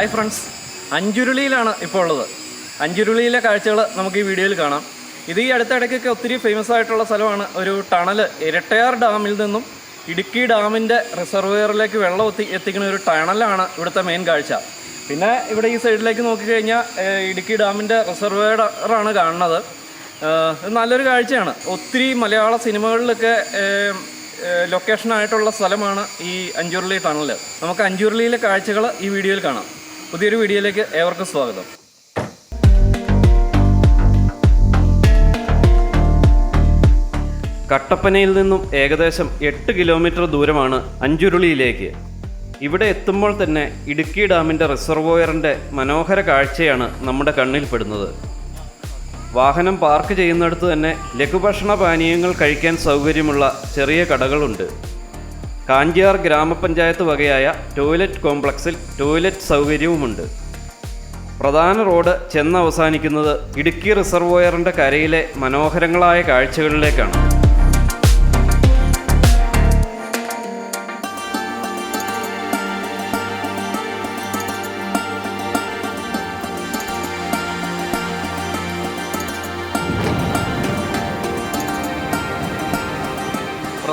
Hi friends അഞ്ചുരുളിയിലാണ് ഇപ്പോൾ ഉള്ളത്. അഞ്ചുരുളിയിലെ കാഴ്ചകൾ നമുക്ക് ഈ വീഡിയോയിൽ കാണാം. ഇത് ഈ അടുത്തിടയ്ക്കൊക്കെ ഒത്തിരി ഫേമസ് ആയിട്ടുള്ള സ്ഥലമാണ്. ഒരു ടണൽ ഇരട്ടയാർ ഡാമിൽ നിന്നും ഇടുക്കി ഡാമിന്റെ റിസർവെയറിലേക്ക് വെള്ളം എത്തി എത്തിക്കുന്ന ഒരു ടണലാണ് ഇവിടുത്തെ മെയിൻ കാഴ്ച. പിന്നെ ഇവിടെ ഈ സൈഡിലേക്ക് നോക്കിക്കഴിഞ്ഞാൽ ഇടുക്കി ഡാമിന്റെ റിസർവെയറാണ് കാണുന്നത്. നല്ലൊരു കാഴ്ചയാണ്. ഒത്തിരി മലയാള സിനിമകളിലൊക്കെ ലൊക്കേഷനായിട്ടുള്ള സ്ഥലമാണ് ഈ അഞ്ചുരുളി ടണൽ നമുക്ക് അഞ്ചുരുളിയിലെ കാഴ്ചകൾ ഈ വീഡിയോയിൽ കാണാം. പുതിയൊരു വീഡിയോയിലേക്ക് ഏവർക്കും സ്വാഗതം. കട്ടപ്പനയിൽ നിന്നും ഏകദേശം എട്ട് കിലോമീറ്റർ ദൂരമാണ് അഞ്ചുരുളിയിലേക്ക്. ഇവിടെ എത്തുമ്പോൾ തന്നെ ഇടുക്കി ഡാമിന്റെ റിസർവോയറിന്റെ മനോഹര കാഴ്ചയാണ് നമ്മുടെ കണ്ണിൽപ്പെടുന്നത് വാഹനം പാർക്ക് ചെയ്യുന്നിടത്ത് തന്നെ ലഘുഭക്ഷണ പാനീയങ്ങൾ കഴിക്കാൻ സൗകര്യമുള്ള ചെറിയ കടകളുണ്ട്. കാഞ്ചിയാർ ഗ്രാമപഞ്ചായത്ത് വകയായ ടോയ്ലറ്റ് കോംപ്ലക്സിൽ ടോയ്ലറ്റ് സൗകര്യവുമുണ്ട്. പ്രധാന റോഡ് ചെന്ന് അവസാനിക്കുന്നത് ഇടുക്കി റിസർവോയറിന്റെ കരയിലെ മനോഹരങ്ങളായ കാഴ്ചകളിലേക്കാണ്.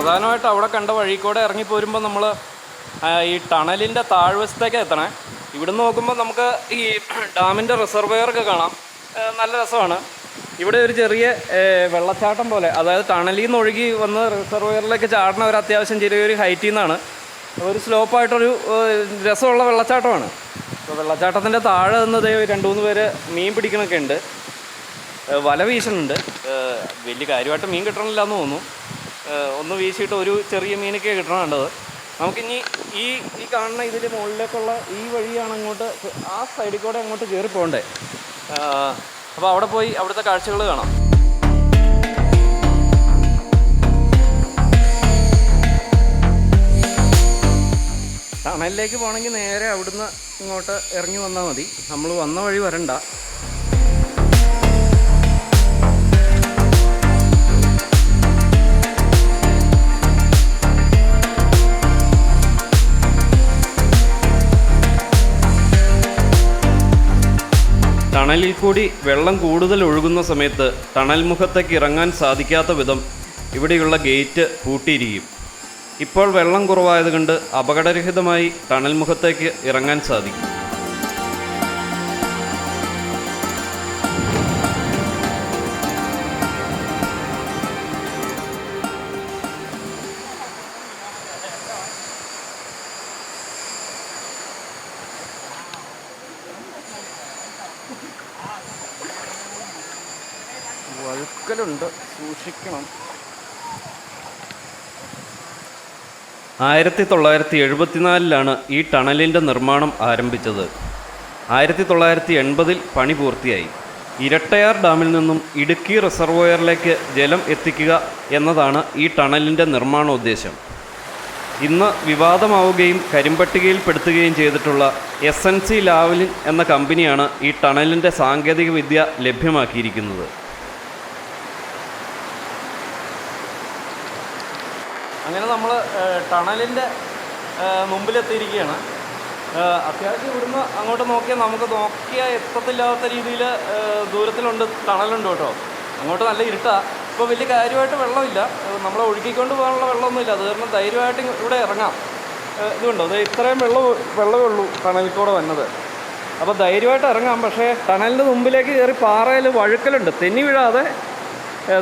പ്രധാനമായിട്ട് അവിടെ കണ്ട വഴി കൂടെ ഇറങ്ങി പോരുമ്പോൾ നമ്മൾ ഈ ടണലിന്റെ താഴ്വശത്തേക്ക് എത്തണേ. ഇവിടെ നോക്കുമ്പോൾ നമുക്ക് ഈ ഡാമിന്റെ റിസർവെയറൊക്കെ കാണാം. നല്ല രസമാണ്. ഇവിടെ ഒരു ചെറിയ വെള്ളച്ചാട്ടം പോലെ അതായത് ടണലിൽ നിന്ന് ഒഴുകി വന്ന് റിസർവെയറിലേക്ക് ചാടണ ഒരു അത്യാവശ്യം ചെറിയൊരു ഹൈറ്റിൽ നിന്നാണ് ഒരു സ്ലോപ്പായിട്ടൊരു രസമുള്ള വെള്ളച്ചാട്ടമാണ്. അപ്പോൾ വെള്ളച്ചാട്ടത്തിന്റെ താഴെ നിന്ന് ദേ രണ്ട് മൂന്ന് പേര് മീൻ പിടിക്കണൊക്കെ ഉണ്ട്. വല വീശുന്നുണ്ട് വലിയ കാര്യമായിട്ട് മീൻ കിട്ടണില്ല എന്ന് തോന്നുന്നു. ഒന്ന് വീശിയിട്ട് ഒരു ചെറിയ മീനൊക്കെ കിട്ടണം നമുക്കിനി ഈ ഈ കാണുന്ന ഇതിൽ മുകളിലേക്കുള്ള ഈ വഴിയാണ് അങ്ങോട്ട് ആ സൈഡിൽ കൂടെ അങ്ങോട്ട് കയറി പോകണ്ടേ. അപ്പോൾ അവിടെ പോയി അവിടുത്തെ കാഴ്ചകൾ കാണാം. ടണലിലേക്ക് പോകണമെങ്കിൽ നേരെ അവിടുന്ന് ഇങ്ങോട്ട് ഇറങ്ങി വന്നാൽ മതി. നമ്മൾ വന്ന വഴി വരണ്ട. ടണലിൽ കൂടി വെള്ളം കൂടുതൽ ഒഴുകുന്ന സമയത്ത് ടണൽ മുഖത്തേക്ക് ഇറങ്ങാൻ സാധിക്കാത്ത വിധം ഇവിടെയുള്ള ഗേറ്റ് പൂട്ടിയിരിക്കും. ഇപ്പോൾ വെള്ളം കുറവായതുകൊണ്ട് അപകടരഹിതമായി ടണൽ മുഖത്തേക്ക് ഇറങ്ങാൻ സാധിക്കും. വഴുക്കലുണ്ട്. സൂക്ഷിക്കണം. ആയിരത്തി തൊള്ളായിരത്തി എഴുപത്തിനാലിലാണ് ഈ ടണലിന്റെ നിർമ്മാണം ആരംഭിച്ചത്. ആയിരത്തി തൊള്ളായിരത്തി എൺപതിൽ പണി പൂർത്തിയായി. ഇരട്ടയാർ ഡാമിൽ നിന്നും ഇടുക്കി റിസർവോയറിലേക്ക് ജലം എത്തിക്കുക എന്നതാണ് ഈ ടണലിന്റെ നിർമ്മാണോദ്ദേശം. ഇന്ന് വിവാദമാവുകയും കരിമ്പട്ടികയിൽപ്പെടുത്തുകയും ചെയ്തിട്ടുള്ള എസ് എൻ സി ലാവലിൻ എന്ന കമ്പനിയാണ് ഈ ടണലിന്റെ സാങ്കേതികവിദ്യ ലഭ്യമാക്കിയിരിക്കുന്നത്. അങ്ങനെ നമ്മൾ ടണലിന്റെ മുമ്പിലെത്തിയിരിക്കുകയാണ്. അത്യാവശ്യം ഇവിടുന്ന് അങ്ങോട്ട് നോക്കിയാൽ നമുക്ക് നോക്കിയാൽ എത്തത്തില്ലാത്ത രീതിയിൽ ദൂരത്തിലുണ്ട് ടണലുണ്ട് കേട്ടോ. അങ്ങോട്ട് നല്ല ഇരുട്ടാ. ഇപ്പോൾ വലിയ കാര്യമായിട്ട് വെള്ളമില്ല. നമ്മളെ ഒഴുക്കിക്കൊണ്ട് പോകാനുള്ള വെള്ളമൊന്നുമില്ല. അത് കാരണം ധൈര്യമായിട്ട് ഇവിടെ ഇറങ്ങാം. ഇതുണ്ടോ? അത് ഇത്രയും വെള്ളം വെള്ളമേ ഉള്ളൂ ടണലിൽ കൂടെ വന്നത്. അപ്പോൾ ധൈര്യമായിട്ട് ഇറങ്ങാം. പക്ഷേ ടണലിന്റെ മുമ്പിലേക്ക് കയറി പാറയിൽ വഴുക്കലുണ്ട്. തെന്നി വീഴാതെ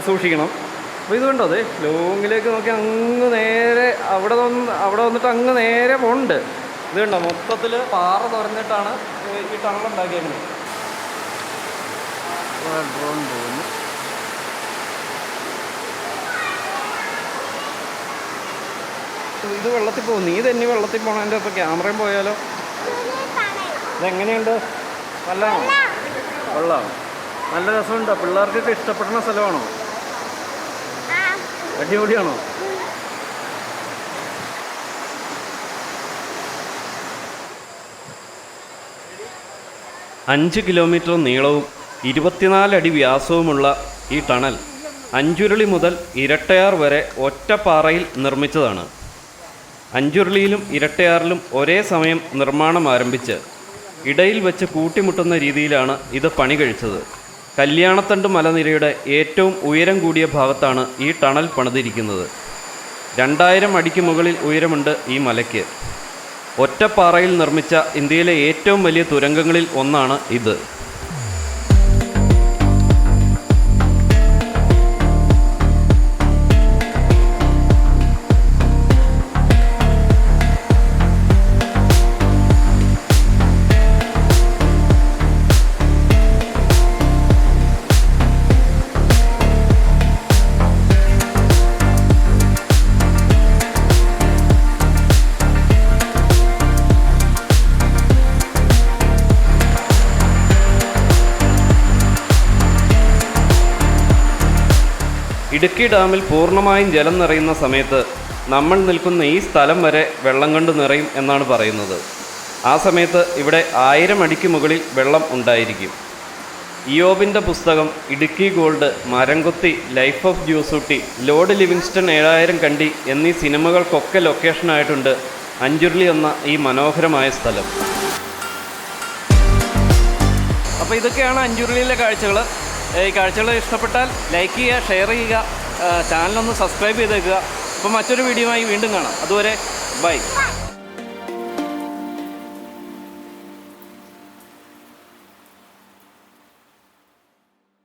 സൂക്ഷിക്കണം. അപ്പോൾ ഇതുണ്ടോ? അതെ ലോങ്ങിലേക്ക് നോക്കി അങ്ങ് നേരെ അവിടെ വന്ന് അവിടെ വന്നിട്ട് അങ്ങ് നേരെ ഇത് കണ്ടോ മൊത്തത്തിൽ പാറ തുറന്നിട്ടാണ് ഈ ടണൽ ഉണ്ടാക്കിയേക്കുന്നത്. ഡ്രോൺ പോകുന്നു. ഇത് വെള്ളത്തിൽ പോകും. നീ തന്നെ വെള്ളത്തിൽ പോകണതിന്റെ അപ്പം ക്യാമറയും പോയാലോ? ഇതെങ്ങനെയുണ്ട്? നല്ല വെള്ളമാണ്? നല്ല രസമുണ്ടോ? പിള്ളേർക്കൊക്കെ ഇഷ്ടപ്പെടുന്ന സ്ഥലമാണോ? അടിപൊളിയാണോ? അഞ്ച് കിലോമീറ്റർ നീളവും ഇരുപത്തിനാല് അടി വ്യാസവുമുള്ള ഈ ടണൽ അഞ്ചുരുളി മുതൽ ഇരട്ടയാർ വരെ ഒറ്റപ്പാറയിൽ നിർമ്മിച്ചതാണ്. അഞ്ചുരുളിയിലും ഇരട്ടയാറിലും ഒരേ സമയം നിർമ്മാണം ആരംഭിച്ച് ഇടയിൽ വെച്ച് കൂട്ടിമുട്ടുന്ന രീതിയിലാണ് ഇത് പണി കഴിച്ചത്. കല്യാണത്തണ്ട് മലനിരയുടെ ഏറ്റവും ഉയരം കൂടിയ ഭാഗത്താണ് ഈ ടണൽ പണിതിരിക്കുന്നത്. രണ്ടായിരം അടിക്ക് മുകളിൽ ഉയരമുണ്ട് ഈ മലയ്ക്ക്. ഒറ്റപ്പാറയിൽ നിർമ്മിച്ച ഇന്ത്യയിലെ ഏറ്റവും വലിയ തുരങ്കങ്ങളിൽ ഒന്നാണ് ഇത്. ഇടുക്കി ഡാമിൽ പൂർണമായും ജലം നിറയുന്ന സമയത്ത് നമ്മൾ നിൽക്കുന്ന ഈ സ്ഥലം വരെ വെള്ളം കൊണ്ട് നിറയും എന്നാണ് പറയുന്നത്. ആ സമയത്ത് ഇവിടെ ആയിരം അടിക്ക് മുകളിൽ വെള്ളം ഉണ്ടായിരിക്കും. ഇയോബിന്റെ പുസ്തകം Idukki gold മരംകൊത്തി life of Josutty Lord Livingstone ഏഴായിരം കണ്ടി എന്നീ സിനിമകൾക്കൊക്കെ ലൊക്കേഷനായിട്ടുണ്ട് അഞ്ചുരുളി എന്ന ഈ മനോഹരമായ സ്ഥലം. അപ്പോൾ ഇതൊക്കെയാണ് അഞ്ചുരുളിയിലെ കാഴ്ചകൾ ഈ കാഴ്ചകൾ ഇഷ്ടപ്പെട്ടാൽ ലൈക്ക് ചെയ്യുക ഷെയർ ചെയ്യുക ചാനലൊന്ന് സബ്സ്ക്രൈബ് ചെയ്തേക്കുക. അപ്പോൾ മറ്റൊരു വീഡിയോയുമായി വീണ്ടും കാണാം. അതുവരെ ബൈ